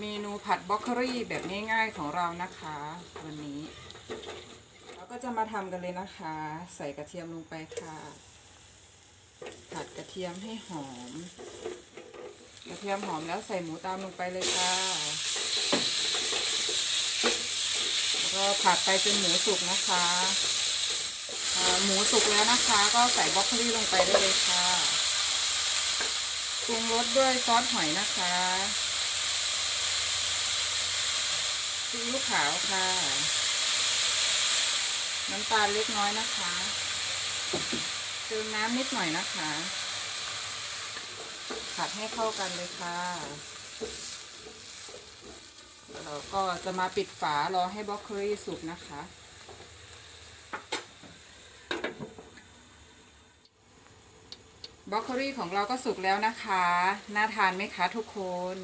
เมนูผัดบรอกโคลีแบบง่ายๆของเรานะคะ วันนี้ เราก็จะมาทำกันเลยนะคะ ใส่กระเทียมลงไปค่ะ ผัดกระเทียมให้หอม กระเทียมหอมแล้วใส่หมูตามลงไปเลยค่ะแล้วก็ผัดไปจนหมูสุกนะคะหมูสุกแล้วนะคะ ก็ใส่บรอกโคลีลงไปได้เลยค่ะปรุงรสด้วยซอสหอยนะคะ ซีอิ๊วขาวค่ะ น้ำตาลเล็กน้อยนะคะ เติมน้ำนิดหน่อยนะคะผัดให้เข้ากันเลยค่ะเราก็จะมาปิดฝารอให้บรอกโคลีสุกนะคะบรอกโคลีของเราก็สุกแล้วนะคะ น่าทานไหมคะทุกคน